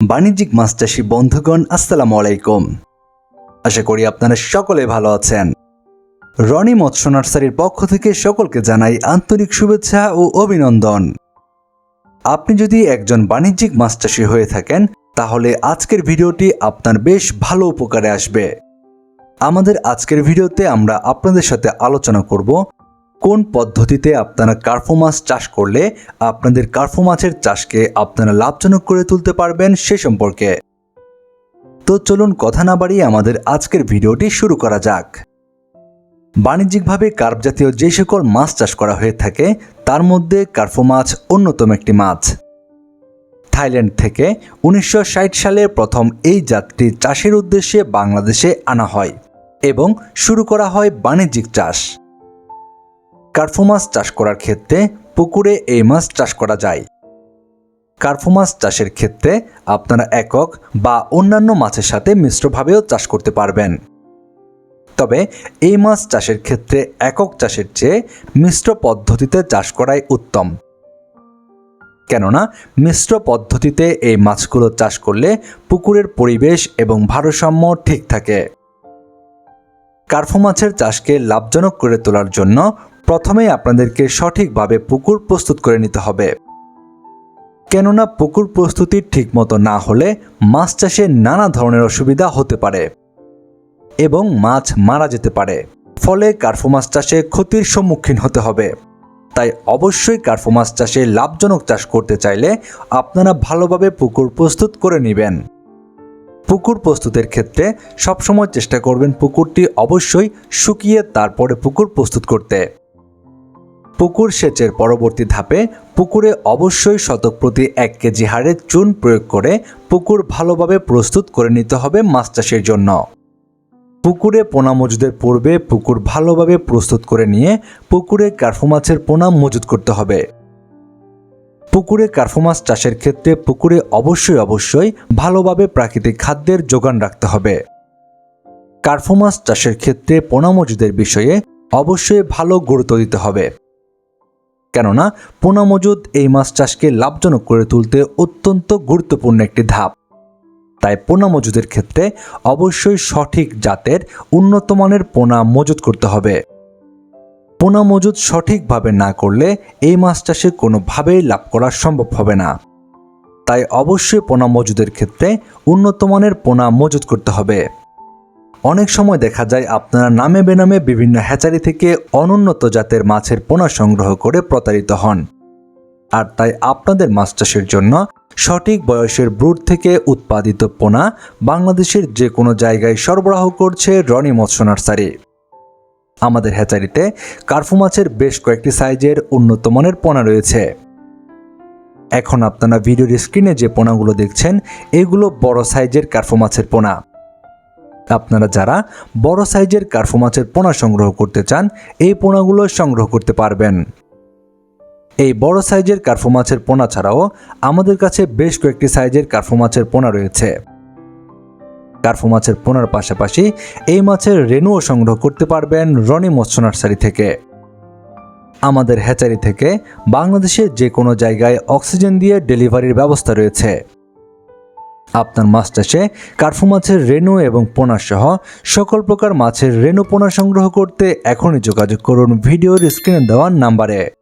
বাণিজ্যিক মাছ চাষী বন্ধুগণ, আসসালামু আলাইকুম। আশা করি আপনারা সকলে ভালো আছেন। রনি মৎস্য নার্সারির পক্ষ থেকে সকলকে জানাই আন্তরিক শুভেচ্ছা ও অভিনন্দন। আপনি যদি একজন বাণিজ্যিক মাছ চাষী হয়ে থাকেন, তাহলে আজকের ভিডিওটি আপনার বেশ ভালো উপকারে আসবে। আমাদের আজকের ভিডিওতে আমরা আপনাদের সাথে আলোচনা করব কোন পদ্ধতিতে আপনারা কার্ফো মাছ চাষ করলে আপনাদের কার্ফো মাছের চাষকে আপনারা লাভজনক করে তুলতে পারবেন সে সম্পর্কে। তো চলুন কথা না বাড়িয়ে আমাদের আজকের ভিডিওটি শুরু করা যাক। বাণিজ্যিকভাবে কার্প জাতীয় যে সকল মাছ চাষ করা হয়ে থাকে, তার মধ্যে কার্ফো মাছ অন্যতম একটি মাছ। থাইল্যান্ড থেকে উনিশশো সালে প্রথম এই জাতটি চাষের উদ্দেশ্যে বাংলাদেশে আনা হয় এবং শুরু করা হয় বাণিজ্যিক চাষ। কার্ফো মাছ চাষ করার ক্ষেত্রে পুকুরে এই মাছ চাষ করা যায়। কার্ফো মাছ চাষের ক্ষেত্রে আপনারা একক বা অন্যান্য মাছের সাথে মিশ্রভাবেও চাষ করতে পারবেন। তবে এই মাছ চাষের ক্ষেত্রে একক চাষের চেয়ে মিশ্র পদ্ধতিতে চাষ করাই উত্তম। কেননা মিশ্র পদ্ধতিতে এই মাছগুলো চাষ করলে পুকুরের পরিবেশ এবং ভারসাম্য ঠিক থাকে। কার্ফো মাছের চাষকে লাভজনক করে তোলার জন্য প্রথমেই আপনাদেরকে সঠিকভাবে পুকুর প্রস্তুত করে নিতে হবে। কেননা পুকুর প্রস্তুতি ঠিকমতো না হলে মাছ চাষে নানা ধরনের অসুবিধা হতে পারে এবং মাছ মারা যেতে পারে। ফলে কার্ফো মাছ চাষে ক্ষতির সম্মুখীন হতে হবে। তাই অবশ্যই কার্ফো মাছ চাষে লাভজনক চাষ করতে চাইলে আপনারা ভালোভাবে পুকুর প্রস্তুত করে নেবেন। পুকুর প্রস্তুতের ক্ষেত্রে সবসময় চেষ্টা করবেন পুকুরটি অবশ্যই শুকিয়ে তারপরে পুকুর প্রস্তুত করতে। পুকুর সেচের পরবর্তী ধাপে পুকুরে অবশ্যই শতক প্রতি এক কেজি হারে চুন প্রয়োগ করে পুকুর ভালোভাবে প্রস্তুত করে নিতে হবে মাছ চাষের জন্য। পুকুরে পোনা মজুদের পূর্বে পুকুর ভালোভাবে প্রস্তুত করে নিয়ে পুকুরে কার্ফো মাছের পোনা মজুদ করতে হবে। পুকুরে কার্ফো মাছ চাষের ক্ষেত্রে পুকুরে অবশ্যই অবশ্যই ভালোভাবে প্রাকৃতিক খাদ্যের যোগান রাখতে হবে। কার্ফো মাছ চাষের ক্ষেত্রে পোনা মজুদের বিষয়ে অবশ্যই ভালো গুরুত্ব দিতে হবে। কেননা পোনা মজুদ এই মাছ চাষকে লাভজনক করে তুলতে অত্যন্ত গুরুত্বপূর্ণ একটি ধাপ। তাই পোনা মজুদের ক্ষেত্রে অবশ্যই সঠিক জাতের উন্নত মানের পোনা মজুদ করতে হবে। পোনা মজুদ সঠিকভাবে না করলে এই মাছ চাষে কোনোভাবেই লাভ করা সম্ভব হবে না। তাই অবশ্যই পোনা মজুদের ক্ষেত্রে উন্নত মানের পোনা মজুদ করতে হবে। অনেক সময় দেখা যায় আপনারা নামে বেনামে বিভিন্ন হ্যাচারি থেকে অনুন্নত জাতের মাছের পোনা সংগ্রহ করে প্রতারিত হন। আর তাই আপনাদের মাছ চাষের জন্য সঠিক বয়সের ব্রুড থেকে উৎপাদিত পোনা বাংলাদেশের যে কোনো জায়গায় সরবরাহ করছে রনি মৎস্য নার্সারি। আমাদের হ্যাচারিতে কার্ফু মাছের বেশ কয়েকটি সাইজের উন্নত মানের পোনা রয়েছে। এখন আপনারা ভিডিওর স্ক্রিনে যে পোনাগুলো দেখছেন, এগুলো বড় সাইজের কার্ফু মাছের পোনা। আপনারা যারা বড় সাইজের কার্ফু মাছের পোনা সংগ্রহ করতে চান, এই পোনাগুলো সংগ্রহ করতে পারবেন। এই বড় সাইজের কার্ফু মাছের পোনা ছাড়াও আমাদের কাছে বেশ কয়েকটি সাইজের কার্ফু মাছের পোনা রয়েছে। কার্ফু মাছের পোনার পাশাপাশি এই মাছের রেনুও সংগ্রহ করতে পারবেন রনি মৎস্য নার্সারি থেকে। আমাদের হ্যাচারি থেকে বাংলাদেশের যে কোনো জায়গায় অক্সিজেন দিয়ে ডেলিভারির ব্যবস্থা রয়েছে। আপনার মাছ চাষে কার্ফু মাছের রেণু এবং পোনা সহ সকল প্রকার মাছের রেণু পোনা সংগ্রহ করতে এখনই যোগাযোগ করুন ভিডিওর স্ক্রিনে দেওয়ার নাম্বারে।